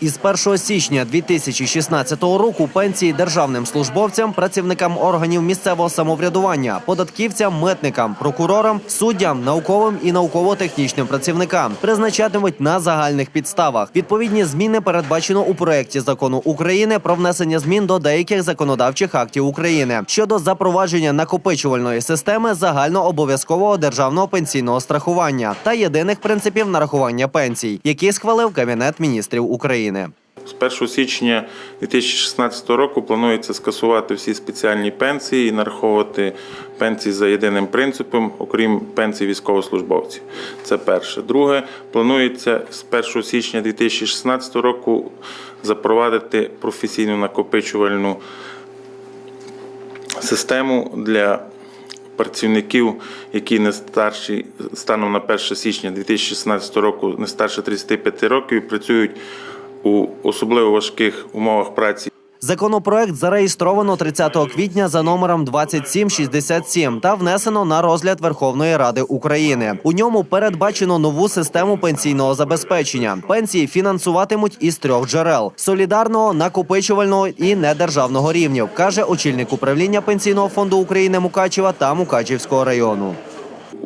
Із 1 січня 2016 року пенсії державним службовцям, працівникам органів місцевого самоврядування, податківцям, митникам, прокурорам, суддям, науковим і науково-технічним працівникам призначатимуть на загальних підставах. Відповідні зміни передбачено у проєкті закону України про внесення змін до деяких законодавчих актів України щодо запровадження накопичувальної системи загальнообов'язкового державного пенсійного страхування та єдиних принципів нарахування пенсій, які схвалив Кабінет міністрів України. З 1 січня 2016 року планується скасувати всі спеціальні пенсії і нараховувати пенсії за єдиним принципом, окрім пенсій військовослужбовців. Це перше. Друге, планується з 1 січня 2016 року запровадити професійну накопичувальну систему для працівників, які не старші станом на 1 січня 2016 року, не старше 35 років, і працюють у особливо важких умовах праці. Законопроект зареєстровано 30 квітня за номером 2767 та внесено на розгляд Верховної Ради України. У ньому передбачено нову систему пенсійного забезпечення. Пенсії фінансуватимуть із трьох джерел: солідарного, накопичувального і недержавного рівнів, каже очільник управління пенсійного фонду України Мукачева та Мукачівського району.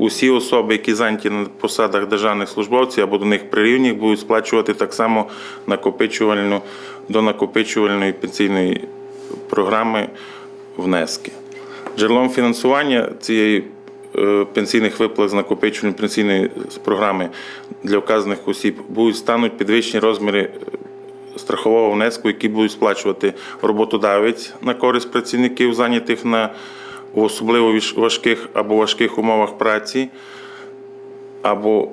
Усі особи, які зайняті на посадах державних службовців або до них прирівні, будуть сплачувати так само накопичувальну до накопичувальної пенсійної програми внески. Джерелом фінансування цієї е, пенсійних виплат з накопичувальної пенсійної програми для вказаних осіб будуть стануть підвищені розміри е, страхового внеску, які будуть сплачувати роботодавець на користь працівників, зайнятих на в особливо важких або важких умовах праці, або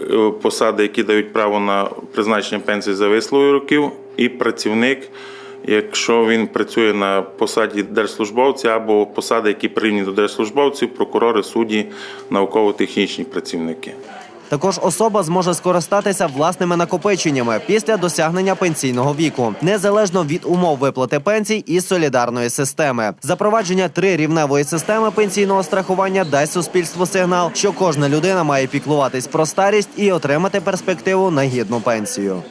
е, посади, які дають право на призначення пенсії за вислугою років, і працівник, якщо він працює на посаді держслужбовця або посади, які прийняті до держслужбовців, прокурори, судді, науково-технічні працівники. Також особа зможе скористатися власними накопиченнями після досягнення пенсійного віку, незалежно від умов виплати пенсій і солідарної системи. Запровадження трирівневої системи пенсійного страхування дасть суспільству сигнал, що кожна людина має піклуватись про старість і отримати перспективу на гідну пенсію.